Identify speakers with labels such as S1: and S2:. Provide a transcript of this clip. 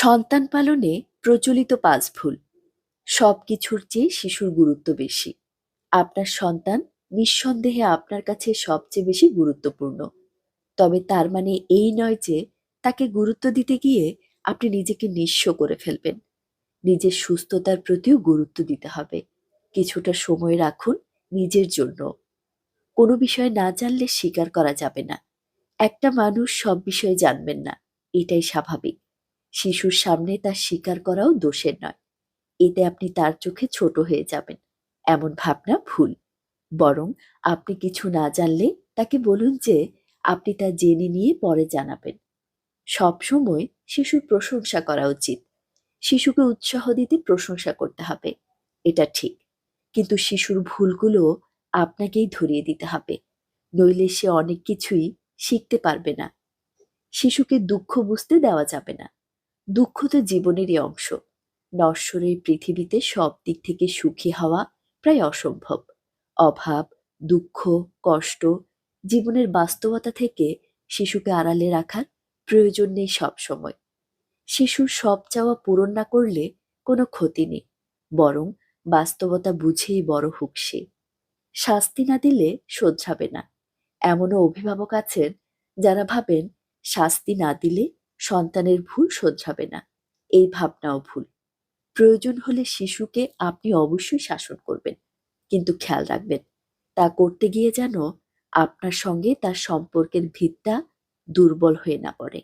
S1: সন্তান পালনে প্রচলিত পাঁচ ভুল। সবকিছুর চেয়ে শিশুর গুরুত্ব বেশি। আপনার সন্তান নিঃসন্দেহে আপনার কাছে সবচেয়ে বেশি গুরুত্বপূর্ণ। তবে তার মানে এই নয় যে তাকে গুরুত্ব দিতে গিয়ে আপনি নিজেকে নিঃস্ব করে ফেলবেন। নিজের সুস্থতার প্রতিও গুরুত্ব দিতে হবে। কিছুটা সময় রাখুন নিজের জন্য। কোনো বিষয় না জানলে স্বীকার করা যাবে না। একটা মানুষ সব বিষয়ে জানবেন না। এটাই স্বাভাবিক। শিশুর সামনে তার স্বীকার করাও দোষের নয়। এতে আপনি তার চোখে ছোট হয়ে যাবেন। এমন ভাবনা ভুল। বরং আপনি কিছু না জানলে তাকে বলুন যে আপনি তা জেনে নিয়ে পরে জানাবেন। সবসময় শিশুর প্রশংসা করা উচিত। শিশুকে উৎসাহ দিতে প্রশংসা করতে হবে। এটা ঠিক। কিন্তু শিশুর ভুলগুলো আপনাকেই ধরিয়ে দিতে হবে। নইলে সে অনেক কিছুই শিখতে পারবে না। শিশুকে দুঃখ বুঝতে দেওয়া যাবে না। দুঃখ তো জীবনেরই অংশ। নশ্বরের পৃথিবীতে সব দিক থেকে সুখী হওয়া প্রায় অসম্ভব। অভাব, দুঃখ, কষ্ট জীবনের বাস্তবতা থেকে শিশুকে আড়ালে রাখার প্রয়োজন নেই সব সময়। শিশুর সব চাওয়া পূরণ না করলে কোনো ক্ষতি নেই, বরং বাস্তবতা বুঝেই বড় হোক সে। শাস্তি না দিলে শোধরাবে না। এমনও অভিভাবক আছেন যারা ভাবেন শাস্তি না দিলে সন্তানের ভুল শোধরাবে না। এই ভাবনাও ভুল। প্রয়োজন হলে শিশুকে আপনি অবশ্যই শাসন করবেন, কিন্তু খেয়াল রাখবেন, তা করতে গিয়ে যেন আপনার সঙ্গে তার সম্পর্কের ভিতটা দুর্বল হয়ে না পড়ে।